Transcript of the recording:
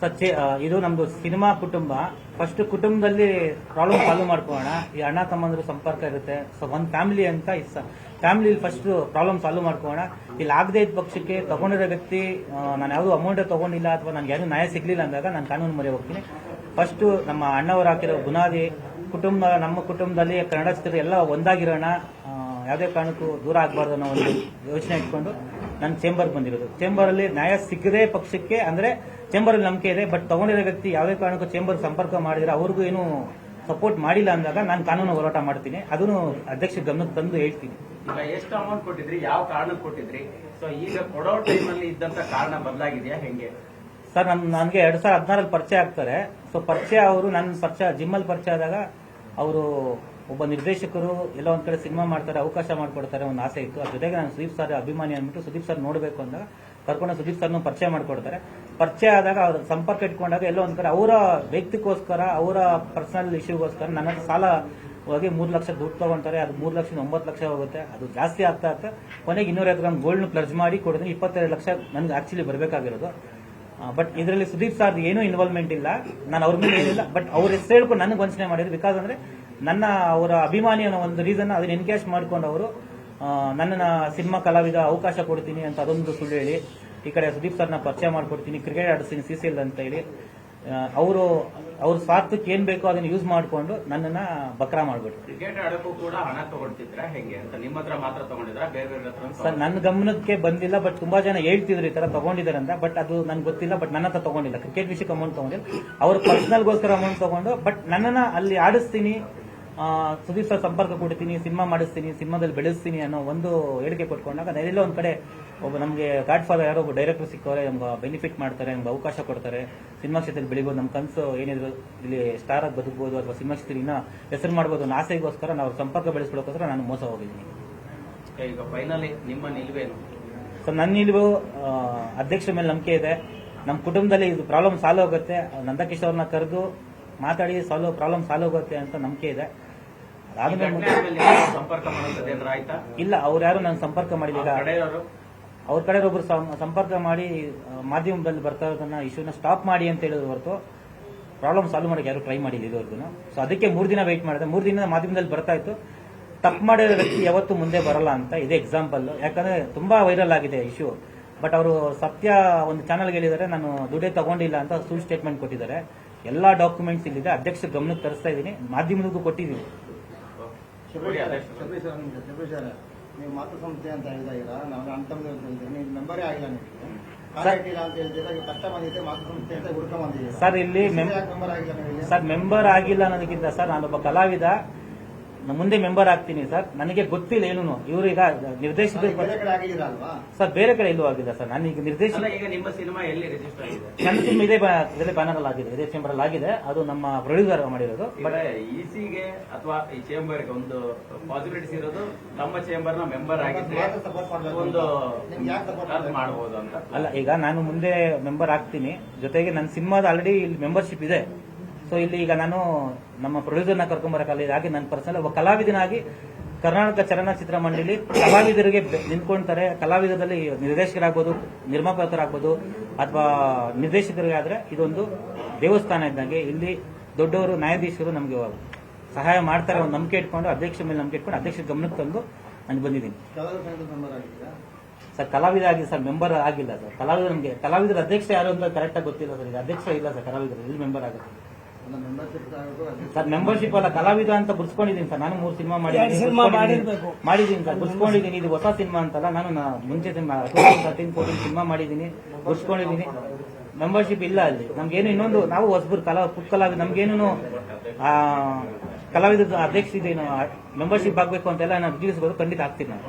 Sir ಚೇ- ಆ, ಇದು ನಮ್ದು ಸಿನಿಮಾ ಕುಟುಂಬ. ಫಸ್ಟ್ ಕುಟುಂಬದಲ್ಲಿ ಪ್ರಾಬ್ಲಮ್ ಸಾಲ್ವ್ ಮಾಡ್ಕೊಳ್ಳೋಣ. ಈ ಅಣ್ಣ ತಮ್ಮಂದ್ರ ಸಂಪರ್ಕ ಇರುತ್ತೆ. ಸೊ ಒಂದ್ ಫ್ಯಾಮಿಲಿ ಅಂತ ಫ್ಯಾಮಿಲಿ ಫಸ್ಟ್ ಪ್ರಾಬ್ಲಮ್ ಸಾಲ್ವ್ ಮಾಡ್ಕೊಳ್ಳೋಣ. ಇಲ್ಲಿ ಆಗದೆ ಇದ್ದ ಪಕ್ಷಕ್ಕೆ ತಗೊಂಡಿರೋ ವ್ಯಕ್ತಿ ನಾನು ಯಾವ್ದು ಅಮೌಂಟ್ ತಗೊಂಡಿಲ್ಲ ಅಥವಾ ನನಗೆ ಯಾರು ನ್ಯಾಯ ಸಿಗ್ಲಿಲ್ಲ ಅಂದಾಗ ನಾನು ಕಾನೂನು ಮೊರೆ ಹೋಗ್ತೀನಿ. ಫಸ್ಟ್ ನಮ್ಮ ಅಣ್ಣವರು ಹಾಕಿರೋ ಬುನಾದಿ ಕುಟುಂಬ ನಮ್ಮ ಕುಟುಂಬದಲ್ಲಿ ಕನ್ನಡ ಎಲ್ಲ ಒಂದಾಗಿರೋಣ. ಯಾವುದೇ ಕಾರಣಕ್ಕೂ ದೂರ ಆಗಬಾರ್ದು ಅನ್ನೋ ಒಂದು ಯೋಚನೆ ಇಟ್ಕೊಂಡು ನಾನು ಚೇಂಬರ್ ಬಂದಿರೋದು. ಚೇಂಬರ್ ಅಲ್ಲಿ ನ್ಯಾಯ ಸಿಗದೇ ಪಕ್ಷಕ್ಕೆ ಅಂದ್ರೆ ಚೇಂಬರ್ ಅಲ್ಲಿ ನಂಬಿಕೆ ಇದೆ ಬಟ್ ತಗೊಂಡಿರೋ ವ್ಯಕ್ತಿ ಯಾವುದೇ ಕಾರಣಕ್ಕೂ ಚೇಂಬರ್ ಸಂಪರ್ಕ ಮಾಡಿದ್ರೆ ಅವ್ರಿಗೂ ಏನು ಸಪೋರ್ಟ್ ಮಾಡಿಲ್ಲ ಅಂದಾಗ ನಾನು ಕಾನೂನು ಹೋರಾಟ ಮಾಡ್ತೀನಿ. ಅದನ್ನು ಅಧ್ಯಕ್ಷ ಗಮನಕ್ಕೆ ತಂದು ಹೇಳ್ತೀನಿ. ಈಗ ಎಷ್ಟು ಅಮೌಂಟ್ ಕೊಟ್ಟಿದ್ರಿ ಯಾವ ಕಾರಣಕ್ಕೆ ಕೊಟ್ಟಿದ್ರಿ? ಸೊ ಈಗ ಕೊಡೋ ಟೈಮಲ್ಲಿ ಇದ್ದಂತ ಕಾರಣ ಬದಲಾಗಿದೆಯಾ ಹೆಂಗೆ? ಸರ್ ನನ್ ನನಗೆ ಎರಡ್ ಸಾವಿರದ ಹದಿನಾರಲ್ಲಿ ಪರಿಚಯ ಆಗ್ತಾರೆ. ಸೊ ಪರಿಚಯ ಅವರು ನನ್ನ ಪರಿಚಯ ಜಿಮ್ಮಲ್ಲಿ ಪರಿಚಯ ಆದಾಗ ಅವರು ಒಬ್ಬ ನಿರ್ದೇಶಕರು ಎಲ್ಲ ಒಂದ್ ಕಡೆ ಸಿನಿಮಾ ಮಾಡ್ತಾರೆ, ಅವಕಾಶ ಮಾಡಿಕೊಡ್ತಾರೆ ಒಂದು ಆಸೆ ಇತ್ತು. ಅದ್ರ ಜೊತೆಗೆ ನಾನು ಸುದೀಪ್ ಸರ್ ಅಭಿಮಾನಿ ಅಂದ್ಬಿಟ್ಟು ಸುದೀಪ್ ಸರ್ ನೋಡಬೇಕು ಅಂದಾಗ ಕರ್ಕೊಂಡು ಸುದೀಪ್ ಸರ್ನು ಪರಿಚಯ ಮಾಡಿಕೊಡ್ತಾರೆ. ಪರಿಚಯ ಆದಾಗ ಅವ್ರ ಸಂಪರ್ಕ ಇಟ್ಕೊಂಡಾಗ ಎಲ್ಲ ಒಂದ್ ಕಡೆ ಅವರ ವ್ಯಕ್ತಿಗೋಸ್ಕರ, ಅವರ ಪರ್ಸನಲ್ ಇಶ್ಯೂಗೋಸ್ಕರ ನನ್ನ ಸಾಲ ಹೋಗಿ ಮೂರ್ ಲಕ್ಷ ದುಡ್ಡು ತಗೊಂತಾರೆ. ಅದು ಮೂರ್ ಲಕ್ಷ ಒಂಬತ್ತು ಲಕ್ಷ ಹೋಗುತ್ತೆ. ಅದು ಜಾಸ್ತಿ ಆಗ್ತಾ ಆಗ್ತಾ ಕೊನೆಗೆ ಇನ್ನೂರೈದು ಗ್ರಾಮ್ ಗೋಲ್ಡ್ ಪ್ಲರ್ಜ್ ಮಾಡಿ ಕೊಡಿದ್ರೆ ಇಪ್ಪತ್ತೆರಡು ಲಕ್ಷ ನನ್ಗೆ ಆಕ್ಚುಲಿ ಬರಬೇಕಾಗಿರೋದು. ಬಟ್ ಇದರಲ್ಲಿ ಸುದೀಪ್ ಸರ್ ಏನೂ ಇನ್ವಾಲ್ವ್ಮೆಂಟ್ ಇಲ್ಲ. ನಾನು ಅವ್ರ ಮೇಲೆ ಏನಿಲ್ಲ ಬಟ್ ಅವ್ರ ಹೆಸರು ಹೇಳ್ಕೊಂಡು ನನಗೆ ವಂಚನೆ ಮಾಡಿದ್ರು. ಬಿಕಾಸ್ ಅಂದ್ರೆ ನನ್ನ ಅವರ ಅಭಿಮಾನಿ ಅನ್ನೋ ಒಂದು ರೀಸನ್ ಅದನ್ನ ಎನ್ಕ್ಯಾಶ್ ಮಾಡ್ಕೊಂಡು ಅವರು ನನ್ನ ಸಿನಿಮಾ ಕಲಾವಿದ ಅವಕಾಶ ಕೊಡ್ತೀನಿ ಅಂತ ಅದೊಂದು ಸುಳ್ಳು ಹೇಳಿ ಈ ಕಡೆ ಸುದೀಪ್ ಸರ್ನ ಪರಿಚಯ ಮಾಡ್ಕೊಡ್ತೀನಿ ಕ್ರಿಕೆಟ್ ಆಡಿಸ್ತೀನಿ ಸಿ ಸಿ ಎಲ್ ಅಂತ ಹೇಳಿ ಅವರು ಅವ್ರ ಸ್ವಾರ್ಥಕ್ಕೆ ಏನ್ ಬೇಕೋ ಅದನ್ನ ಯೂಸ್ ಮಾಡ್ಕೊಂಡು ನನ್ನನ್ನ ಬಕ್ರಾ ಮಾಡ್ಬಿಟ್ಟು ಕ್ರಿಕೆಟ್ ಆಡಕ್ಕೂ ಕೂಡ ಹಣ ತಗೊಳ್ತಿದ್ರ ಹೆಂಗೆ ಅಂತ? ನಿಮ್ಮ ಹತ್ರ ಮಾತ್ರ ತಗೊಂಡಿದ್ರ ಬೇರೆ ಬೇರೆ ಸರ್ ನನ್ನ ಗಮನಕ್ಕೆ ಬಂದಿಲ್ಲ ಬಟ್ ತುಂಬಾ ಜನ ಹೇಳ್ತಿದ್ರು ಈ ತರ ತಗೊಂಡಿದ್ದಾರೆ ಅಂತ ಬಟ್ ಅದು ನನ್ಗೆ ಗೊತ್ತಿಲ್ಲ ಬಟ್ ನನ್ನ ಹತ್ರ ತಗೊಂಡಿಲ್ಲ. ಕ್ರಿಕೆಟ್ ವಿಷಯಕ್ಕೆ ಅಮೌಂಟ್ ತಗೊಂಡಿಲ್ಲ. ಅವ್ರ ಪರ್ಸನಲ್ಗೋಸ್ಕರ ಅಮೌಂಟ್ ತಗೊಂಡು ಬಟ್ ನನ್ನನ್ನ ಅಲ್ಲಿ ಆಡಿಸ್ತೀನಿ ಸುದೀಪ್ ಸರ್ ಸಂಪರ್ಕ ಕೊಡ್ತೀನಿ ಸಿನಿಮಾ ಮಾಡಿಸ್ತೀನಿ ಸಿನಿಮಾದಲ್ಲಿ ಬೆಳೆಸ್ತೀನಿ ಅನ್ನೋ ಒಂದು ಹೇಳಿಕೆ ಕೊಟ್ಕೊಂಡಾಗ ಅದೆಲ್ಲ ಒಂದು ಕಡೆ ಒಬ್ಬ ನಮಗೆ ಗಾಡ್ ಫಾದರ್ ಯಾರೋ ಒಬ್ಬ ಡೈರೆಕ್ಟರ್ ಸಿಕ್ಕವ್ರೆ ನಮ್ಗೆ ಬೆನಿಫಿಟ್ ಮಾಡ್ತಾರೆ ನಮ್ಗೆ ಅವಕಾಶ ಕೊಡ್ತಾರೆ. ಸಿನಿಮಾ ಕ್ಷೇತ್ರದಲ್ಲಿ ಬೆಳಿಬೋದು ನಮ್ಮ ಕನಸು ಏನಿದ್ರು ಇಲ್ಲಿ ಸ್ಟಾರ್ ಆಗಿ ಬದುಕಬಹುದು ಅಥವಾ ಸಿನಿಮಾ ಕ್ಷೇತ್ರನ ಹೆಸರು ಮಾಡ್ಬೋದು ಅನ್ನೋ ಆಸೆಗೋಸ್ಕರ ನಾವು ಸಂಪರ್ಕ ಬೆಳೆಸ್ಕೊಳ್ಳೋಕೋಸ್ಕರ ನಾನು ಮೋಸ ಹೋಗಿದ್ದೀನಿ. ಈಗ ಫೈನಲಿ ನಿಮ್ಮ ನಿಲುವೇನು? ಸೊ ನನ್ನ ನಿಲುವು ಅಧ್ಯಕ್ಷರ ಮೇಲೆ ನಂಬಿಕೆ ಇದೆ. ನಮ್ಮ ಕುಟುಂಬದಲ್ಲಿ ಇದು ಪ್ರಾಬ್ಲಮ್ ಸಾಲ್ವ್ ಆಗುತ್ತೆ. ನಂದಕಿಶೋರ್ನ ಕರೆದು ಮಾತಾಡಿ ಸಾಲ್ವ್ ಪ್ರಾಬ್ಲಮ್ ಸಾಲ್ವ್ ಆಗುತ್ತೆ ಅಂತ ನಂಬಿಕೆ ಇದೆ. ಅದಾದ್ಮೇಲೆ ಸಂಪರ್ಕ ಮಾಡೋದು ಏನಾರ ಆಯ್ತಾ? ಇಲ್ಲ ಅವ್ರು ಯಾರು ನಾನು ಸಂಪರ್ಕ ಮಾಡಿಲ್ಲ. ಅವ್ರ ಕಡೆ ಒಬ್ರು ಸಂಪರ್ಕ ಮಾಡಿ ಮಾಧ್ಯಮದಲ್ಲಿ ಬರ್ತಾ ಇರೋದನ್ನ ಇಶ್ಯೂನ ಸ್ಟಾಪ್ ಮಾಡಿ ಅಂತ ಹೇಳಿದ್ರು ಹೊರತು ಪ್ರಾಬ್ಲಮ್ ಸಾಲ್ವ್ ಮಾಡಕ್ಕೆ ಯಾರು ಟ್ರೈ ಮಾಡಿಲ್ಲ ಇದುವರೆಗೂ ಸೊ ಅದಕ್ಕೆ ಮೂರು ದಿನ ವೆಯ್ಟ್ ಮಾಡಿದೆ. ಮೂರು ದಿನ ಮಾಧ್ಯಮದಲ್ಲಿ ಬರ್ತಾ ಇತ್ತು. ತಪ್ಪು ಮಾಡಿರೋ ವ್ಯಕ್ತಿ ಯಾವತ್ತೂ ಮುಂದೆ ಬರಲ್ಲ ಅಂತ ಇದೇ ಎಕ್ಸಾಂಪಲ್ ಯಾಕಂದ್ರೆ ತುಂಬಾ ವೈರಲ್ ಆಗಿದೆ ಇಶ್ಯೂ ಬಟ್ ಅವರು ಸತ್ಯ ಒಂದು ಚಾನಲ್ಗೆ ಹೇಳಿದ್ದಾರೆ ನಾನು ದುಡ್ಡೇ ತಗೊಂಡಿಲ್ಲ ಅಂತ ಸುಳ್ಳು ಸ್ಟೇಟ್ಮೆಂಟ್ ಕೊಟ್ಟಿದ್ದಾರೆ. ಎಲ್ಲಾ ಡಾಕ್ಯುಮೆಂಟ್ಸ್ ಇಲ್ಲಿದೆ. ಅಧ್ಯಕ್ಷ ಗಮನಕ್ಕೆ ತರಿಸ್ತಾ ಇದ್ದೀನಿ. ಮಾಧ್ಯಮದಕ್ಕೂ ಕೊಟ್ಟಿದ್ದೀನಿ. ಸರ್ ನೀವು ಮಾತೃ ಸಂಸ್ಥೆ ಅಂತ ಹೇಳ್ತಾ ಇದ್ದೀರಾ ನಾವು ನೀವು ಮೆಂಬರೇ ಆಗಿಲ್ಲ ನಿಮಗೆ. ಸರ್. ಇಲ್ಲಿ ಸರ್ ಮೆಂಬರ್ ಆಗಿಲ್ಲ ಅನ್ನೋದಕ್ಕಿಂತ ಸರ್ ನಾನೊಬ್ಬ ಕಲಾವಿದ. ಮುಂದೆ ಮೆಂಬರ್ ಆಗ್ತೀನಿ ಸರ್. ನನಗೆ ಗೊತ್ತಿಲ್ಲ ಏನು ಇವರು ಈಗ ನಿರ್ದೇಶಿತ ಸರ್ ಬೇರೆ ಕಡೆ ಎಲ್ಲೂ ಆಗಿದೆ ಸರ್. ನಾನು ಈಗ ನಿರ್ದೇಶಕ ಅಲ್ಲ ಈಗ ನಿಮ್ಮ ಸಿನಿಮಾ ಎಲ್ಲಿ ರಿಜಿಸ್ಟರ್ ಆಗಿದೆ? ನನ್ನ ಸಿನಿಮಾ ಇದೇ ಇದೇ ಬ್ಯಾನರ್ ಅಲ್ಲಿ ಆಗಿದೆ. ಇದೇ ಚೇಂಬರ್ ಅಲ್ಲಿ ಆಗಿದೆ. ಅದು ನಮ್ಮ ಪ್ರೊಡ್ಯೂಸರ್ ಮಾಡಿರೋದು. ಬಟ್ ಇಸಿಗೆ ಅಥವಾ ಈ ಚೇಂಬರ್ಗೆ ಒಂದು ಪಾಸಿಬಿಲಿಟೀಸ್ ಇರೋದು ನಮ್ಮ ಚೇಂಬರ್ನ ಮೆಂಬರ್ ಆಗಿದ್ರೆ ಒಂದು? ಮಾಡಬಹುದು ಅಂತ. ಅಲ್ಲ ಈಗ ನಾನು ಮುಂದೆ ಮೆಂಬರ್ ಆಗ್ತೀನಿ. ಜೊತೆಗೆ ನನ್ನ ಸಿನಿಮಾದ ಆಲ್ರೆಡಿ ಇಲ್ಲಿ ಮೆಂಬರ್ಶಿಪ್ ಇದೆ. ಸೊ ಇಲ್ಲಿ ಈಗ ನಾನು ನಮ್ಮ ಪ್ರೊಡ್ಯೂಸರ್ನ ಕರ್ಕೊಂಬರಕ್ಕಲ್ಲ ಹಾಗೆ ನನ್ನ ಪರ್ಸನಲ್ ಒಬ್ಬ ಕಲಾವಿದನಾಗಿ ಕರ್ನಾಟಕ ಚಲನಚಿತ್ರ ಮಂಡಳಿ ಕಲಾವಿದರಿಗೆ ನಿಂತ್ಕೊಳ್ತಾರೆ ಕಲಾವಿದರಲ್ಲಿ ನಿರ್ದೇಶಕರಾಗ್ಬೋದು, ನಿರ್ಮಾಪಕರಾಗ್ಬೋದು, ಅಥವಾ ನಿರ್ದೇಶಕರಿಗಾದ್ರೆ ಇದೊಂದು ದೇವಸ್ಥಾನ ಇದ್ದಂಗೆ. ಇಲ್ಲಿ ದೊಡ್ಡವರು, ನ್ಯಾಯಾಧೀಶರು ನಮಗೆ ಸಹಾಯ ಮಾಡ್ತಾರೆ. ಒಂದು ನಂಬಿಕೆ ಇಟ್ಕೊಂಡು ಅಧ್ಯಕ್ಷ ಮೇಲೆ ನಂಬಿಕೆ ಇಟ್ಕೊಂಡು ಅಧ್ಯಕ್ಷ ಗಮನಕ್ಕೆ ತಂದು ನಾನು ಬಂದಿದ್ದೀನಿ. ಸರ್, ಕಲಾವಿದ ಆಗಿದೆ ಸರ್ ಮೆಂಬರ್ ಆಗಿಲ್ಲ ಸರ್. ಕಲಾವಿದ ನಮಗೆ, ಕಲಾವಿದರ ಅಧ್ಯಕ್ಷ ಯಾರು ಅಂತ ಕರೆಕ್ಟಾಗಿ ಗೊತ್ತಿಲ್ಲ ಸರ್. ಈಗ ಅಧ್ಯಕ್ಷ ಇಲ್ಲ ಸರ್, ಕಲಾವಿದರು. ಇಲ್ಲಿ ಮೆಂಬರ್ ಆಗುತ್ತೆ. ಸರ್ ಮೆಂಬರ್ಶಿಪ್ ಅಲ್ಲ ಕಲಾವಿದ ಅಂತ ಗುರ್ಸ್ಕೊಂಡಿದ್ದೀನಿ ಸರ್. ನಾನು ಮೂರು ಸಿನಿಮಾ ಮಾಡಿದ್ದೀನಿ. ಸಿನಿಮಾ. ಮಾಡಿದ್ದೀನಿ ಸರ್ ಗುರ್ಸ್ಕೊಂಡಿದ್ದೀನಿ ಇದು ಹೊಸ ಸಿನಿಮಾ ಅಂತಲ್ಲ ನಾನು ಮುಂಚೆ ತರ್ಟೀನ್ ಫೋರ್ಟೀನ್ ಸಿನಿಮಾ ಮಾಡಿದ್ದೀನಿ ಗುರ್ಸ್ಕೊಂಡಿದ್ದೀನಿ ಮೆಂಬರ್ಶಿಪ್ ಇಲ್ಲ ಅಲ್ಲಿ. ನಮ್ಗೇನು ಇನ್ನೊಂದು ನಾವು ಹೊಸಬರು ಕಲಾ ಪುಟ್ ಕಲಾವಿದ ನಮ್ಗೇನು ಆ, ಕಲಾವಿದ ಅಧ್ಯಕ್ಷ ಇದೇನು ಮೆಂಬರ್ಶಿಪ್ ಆಗ್ಬೇಕು ಅಂತೆಲ್ಲ ನಾನು ತಿಳಿಸ್ಬೋದು ಖಂಡಿತ ಆಗ್ತೀನಿ ನಾನು.